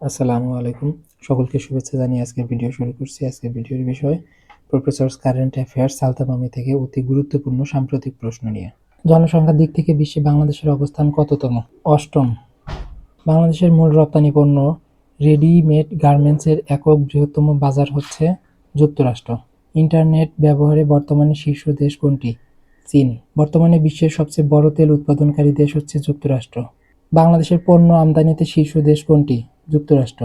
আসসালামু আলাইকুম। সকলকে শুভেচ্ছা জানিয়ে আজকের ভিডিও শুরু করছি। আজকের ভিডিওর বিষয় প্রফেসরস কারেন্ট অ্যাফেয়ার্স সালতামামি থেকে অতি গুরুত্বপূর্ণ সাম্প্রতিক প্রশ্ন নিয়ে। জনসংখ্যার দিক থেকে বিশ্বে বাংলাদেশের অবস্থান কততম? অষ্টম। বাংলাদেশের মূল রপ্তানি পণ্য, রেডিমেড গার্মেন্টসের একক বৃহত্তম বাজার হচ্ছে যুক্তরাষ্ট্র। ইন্টারনেট ব্যবহারে বর্তমানে শীর্ষ দেশ কোনটি? চীন। বর্তমানে বিশ্বের সবচেয়ে বড় তেল উৎপাদনকারী দেশ হচ্ছে যুক্তরাষ্ট্র। বাংলাদেশের পণ্য আমদানিতে শীর্ষ দেশ কোনটি? যুক্তরাষ্ট্র।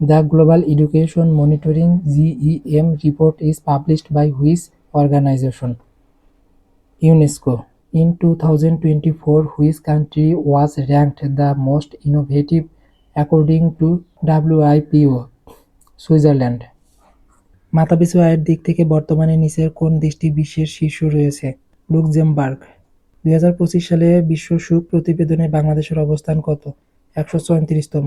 The global education monitoring GEM report is published by which organisation, UNESCO. In two thousand twenty four which country was ranked the most innovative according to WIPO Switzerland. মাথাপিছু আয়ের দিক থেকে বর্তমানে নিচের কোন দেশটি বিশ্বের শীর্ষ রয়েছে? লুকজেমবার্গ দুই হাজার পঁচিশ সালে বিশ্ব সুখ প্রতিবেদনে বাংলাদেশের অবস্থান কত? একশো চৌত্রিশতম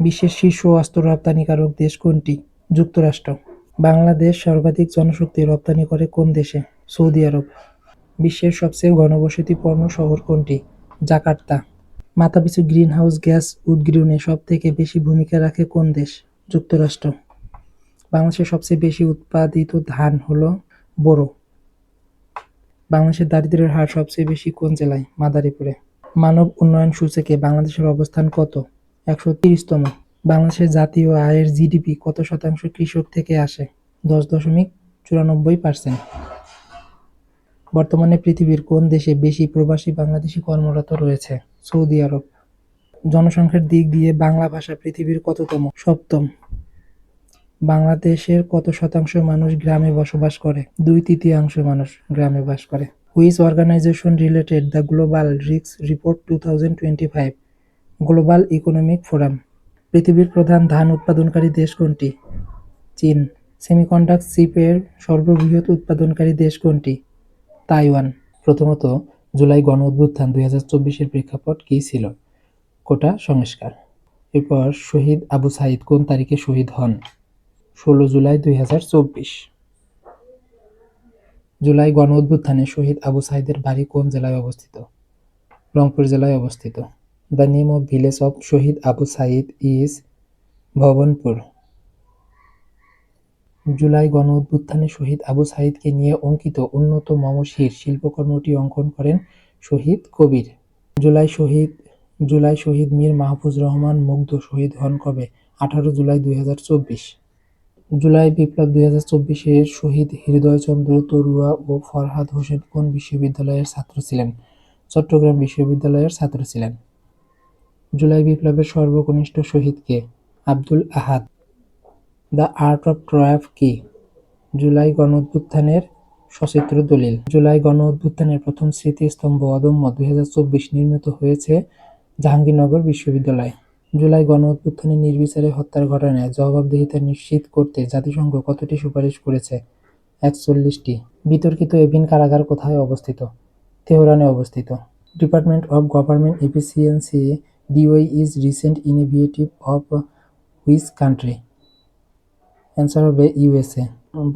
বিশ্বের শীর্ষ অস্ত্র রপ্তানিকারক দেশ কোনটি? যুক্তরাষ্ট্র। বাংলাদেশ সর্বাধিক জনশক্তি রপ্তানি করে কোন দেশে? Saudi Arab. বিশ্বের সবচেয়ে ঘনবসতিপূর্ণ শহর কোনটি? জাকার্তা। মাথাপিছু গ্রিনহাউস গ্যাস উদ্গীরণে সব থেকে বেশি ভূমিকা রাখে কোন দেশ? যুক্তরাষ্ট্র। বাংলাদেশের সবচেয়ে বেশি উৎপাদিত ধান হলো বোরো। বাংলাদেশের দারিদ্র্যের হার সবচেয়ে বেশি কোন জেলায়? মাদারীপুরে। মানব উন্নয়ন সূচকে বাংলাদেশের অবস্থান কত? একশো তিরিশতম। বাংলাদেশের জাতীয় আয়ের জিডিপি কত শতাংশ কৃষক থেকে আসে? দশ দশমিক চুরানব্বই পার্সেন্ট। বর্তমানে পৃথিবীর কোন দেশে বেশি প্রবাসী বাংলাদেশি কর্মরত রয়েছে? Saudi Arab. জনসংখ্যার দিক দিয়ে বাংলা ভাষা পৃথিবীর কততম? সপ্তম। বাংলাদেশের কত শতাংশ মানুষ গ্রামে বসবাস করে? দুই তৃতীয়াংশ মানুষ গ্রামে বাস করে। Which organisation related the global risks report two thousand twenty five. Global economic forum. পৃথিবীর প্রধান ধান উৎপাদনকারী দেশ কোনটি? চীন। সেমিকন্ডাক্ট চিপের সর্ববৃহৎ উৎপাদনকারী দেশ কোনটি? তাইওয়ান। প্রথমত, জুলাই গণ অভ্যুত্থান দুই হাজার চব্বিশের প্রেক্ষাপট কী ছিল? কোটা সংস্কার। এরপর, শহীদ আবু সাইদ কোন তারিখে শহীদ হন? ষোলো জুলাই দুই হাজার চব্বিশ। জুলাই গণ অভ্যুত্থানে শহীদ আবু সাইদের বাড়ি কোন জেলায় অবস্থিত? রংপুর জেলায় অবস্থিত। The name of village of Shahid Abu Sayeed is Bhabanpur July গণ অভ্যুত্থানে শহীদ আবু সাইদকে নিয়ে অঙ্কিত উন্নত মমশির শিল্পকর্মটি অঙ্কন করেন শহীদ কবির। জুলাই শহীদ জুলাই শহীদ মীর মাহফুজ রহমান মুগ্ধ শহীদ হন কবে? আঠারো জুলাই দুই হাজার চব্বিশ। জুলাই বিপ্লব দুই হাজার চব্বিশের শহীদ হৃদয়চন্দ্র তরুয়া ও ফরহাদ হোসেন কোন বিশ্ববিদ্যালয়ের ছাত্র ছিলেন? চট্টগ্রাম বিশ্ববিদ্যালয়ের ছাত্র ছিলেন। জুলাই বিপ্লবের সর্বকনিষ্ঠ শহীদ কে? Abdul Ahad. The art of triumph কি? জুলাই গণ অভ্যুত্থানের সচিত্র দলিল। জুলাই গণ অভ্যুত্থানের প্রথম স্মৃতিস্তম্ভ অদম্য দুই হাজার চব্বিশ নির্মিত হয়েছে জাহাঙ্গীরনগর বিশ্ববিদ্যালয়। জুলাই গণ অভ্যুত্থানে নির্বিচারে হত্যার ঘটনায় জবাবদিহিতা নিশ্চিত করতে জাতিসংঘ কতটি সুপারিশ করেছে? একচল্লিশটি। বিতর্কিত এভিন কারাগার কোথায় অবস্থিত? তেহরানে অবস্থিত। Department of government efficiency DOGE is recent initiative of which country answer হবে ইউএসএ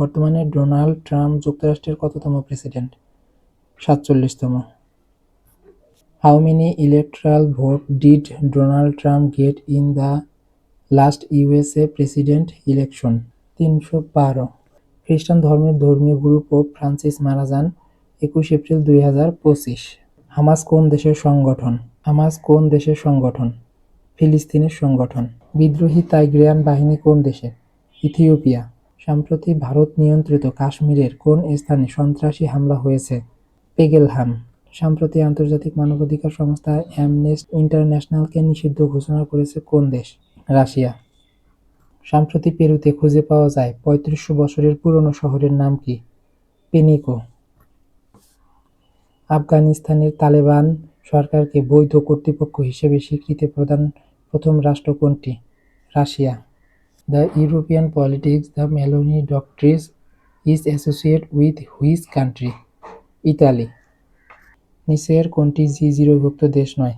বর্তমানে ডোনাল্ড ট্রাম্প যুক্তরাষ্ট্রের কততম প্রেসিডেন্ট? সাতচল্লিশতম। How many electoral vote did Donald Trump get in the last USA president election তিনশো বারো। খ্রিস্টান ধর্মের ধর্মীয় গুরু পোপ ফ্রান্সিস মারা যান একুশ এপ্রিল দুই হাজার পঁচিশ। হামাস কোন দেশের সংগঠন? হামাস কোন দেশের সংগঠন? ফিলিস্তিনের সংগঠন। বিদ্রোহী তাইগ্রিয়ান বাহিনী কোন দেশে? ইথিওপিয়া। সম্প্রতি ভারত নিয়ন্ত্রিত কাশ্মীরের কোন স্থানে সন্ত্রাসী হামলা হয়েছে? পেগেলহাম। সম্প্রতি আন্তর্জাতিক মানবাধিকার সংস্থা অ্যামনেস্ট ইন্টারন্যাশনালকে নিষিদ্ধ ঘোষণা করেছে কোন দেশ? রাশিয়া। সম্প্রতি পেরুতে খুঁজে পাওয়া যায় পঁয়ত্রিশশো বছরের পুরনো শহরের নাম কি? পেনিকো। আফগানিস্তানের তালেবান সরকারকে বৈধ কর্তৃপক্ষ হিসেবে স্বীকৃতি প্রদান প্রথম রাষ্ট্র কোনটি? Russia. The European politics, the Meloni doctrine is associated with which country? Italy. নিচের কোনটি জি জিরোভুক্ত দেশ নয়?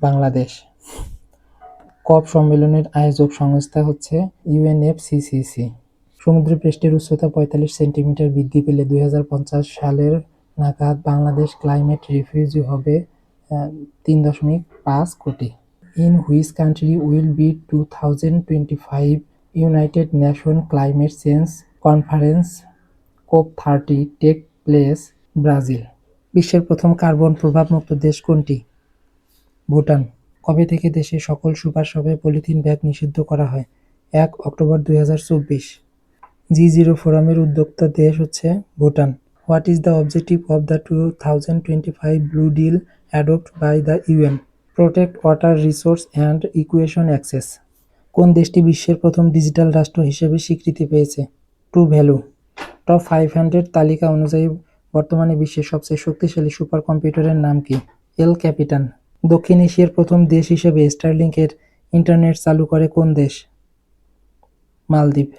বাংলাদেশ। কপ সম্মেলনের আয়োজক সংস্থা হচ্ছে ইউএনএফসিসিসি সমুদ্রপৃষ্ঠের উচ্চতা পঁয়তাল্লিশ সেন্টিমিটার বৃদ্ধি পেলে দু হাজার পঞ্চাশ সালের নাগাদ বাংলাদেশ ক্লাইমেট রিফিউজি হবে তিন দশমিক পাঁচ কোটি। In which country will be 2025 United Nations Climate Change Conference COP30 take place? Brazil বিশ্বের প্রথম কার্বন প্রভাবমুক্ত দেশ কোনটি? ভুটান। কবে থেকে দেশে সকল সুপার শপে পলিথিন ব্যাগ নিষিদ্ধ করা হয়? এক অক্টোবর দুই হাজার চব্বিশ। জি জিরো ফোরামের উদ্যোক্তা দেশ হচ্ছে Bhutan. What is the objective of the two thousand twenty five blue deal adopt by the UN protect water resource and equation access কোন দেশটি বিশ্বের প্রথম ডিজিটাল রাষ্ট্র হিসেবে স্বীকৃতি পেয়েছে? To value top five hundred তালিকা অনুযায়ী বর্তমানে বিশ্বের সবচেয়ে শক্তিশালী সুপার কম্পিউটারের নাম কি? এল ক্যাপিটান দক্ষিণ এশিয়ার প্রথম দেশ হিসেবে স্টারলিংকের ইন্টারনেট চালু করে কোন দেশ? Maldives.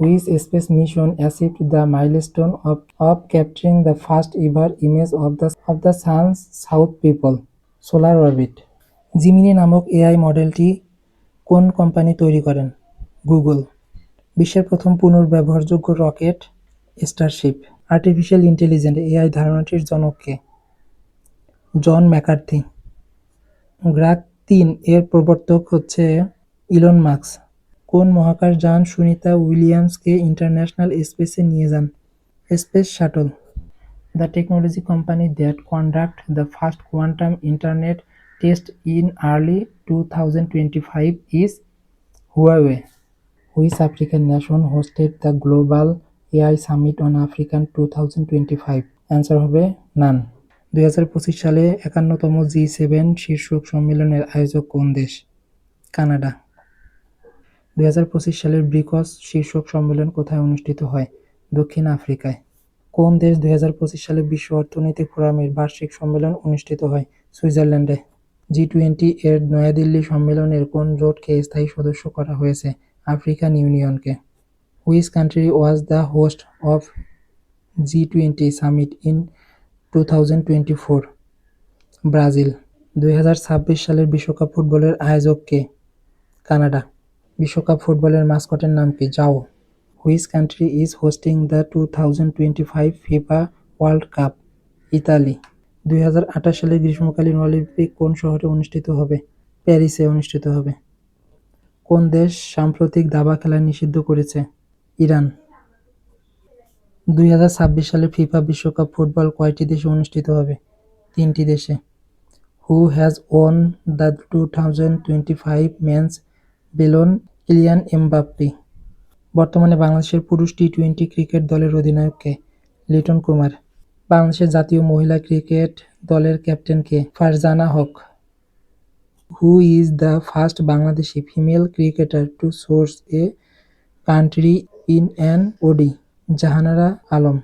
Which space mission achieved the milestone of of capturing the first ever image of the of the sun's south people solar orbit Gemini নামক এআই মডেলটি কোন কোম্পানি তৈরি করেন? গুগল বিশ্বের প্রথম পুনর্ব্যবহারযোগ্য rocket Starship artificial intelligent AI ধারণাটির জনককে John McCarthy গ্রাক তিন, এর প্রবর্তক হচ্ছে ইলন মার্কস কোন মহাকাশ মহাকাশযান সুনিতা উইলিয়ামসকে ইন্টারন্যাশনাল স্পেসে নিয়ে যান? Space shuttle. The technology company that conduct the first quantum internet test in early two thousand twenty five is Huawei, which African nation hosted the global AI summit on African two thousand twenty five. Answer হবে নান। দুই হাজার পঁচিশ সালে একান্নতম G seven শীর্ষক সম্মেলনের আয়োজক কোন দেশ? কানাডা। দুই হাজার পঁচিশ সালের ব্রিকস শীর্ষক সম্মেলন কোথায় অনুষ্ঠিত হয়? দক্ষিণ আফ্রিকায়। কোন দেশ দুই সালে বিশ্ব অর্থনৈতিক ফোরামের বার্ষিক সম্মেলন অনুষ্ঠিত হয়? সুইজারল্যান্ডে। জি টোয়েন্টি এর নয়াদিল্লি সম্মেলনের কোন জোটকে স্থায়ী সদস্য করা হয়েছে? African ইউনিয়নকে। Which country was the host of G twenty summit in two thousand twenty four. Brazil. দুই সালের বিশ্বকাপ ফুটবলের আয়োজক কে কানাডা। বিশ্বকাপ ফুটবলের মাস্কটের নাম কি? যাও। Which country is hosting the two thousand twenty five FIFA world cup, Italy. দুই হাজার আঠাশ সালের গ্রীষ্মকালীন অলিম্পিক কোন শহরে অনুষ্ঠিত হবে? প্যারিসে অনুষ্ঠিত হবে। কোন দেশ সাম্প্রতিক দাবা খেলা নিষিদ্ধ করেছে? ইরান। দুই হাজার ছাব্বিশ সালে ফিফা বিশ্বকাপ ফুটবল কয়টি দেশে অনুষ্ঠিত হবে? তিনটি দেশে। Who has won the two thousand twenty five men's ballon Kylian Mbappe. বর্তমানে বাংলাদেশের পুরুষ টি টোয়েন্টি ক্রিকেট দলের অধিনায়ক কে? লিটন কুমার। বাংলাদেশের জাতীয় মহিলা ক্রিকেট দলের captain K? Farzana Haque. Who is the first Bangladeshi female cricketer to source a century in an ODI Jahanara Alam.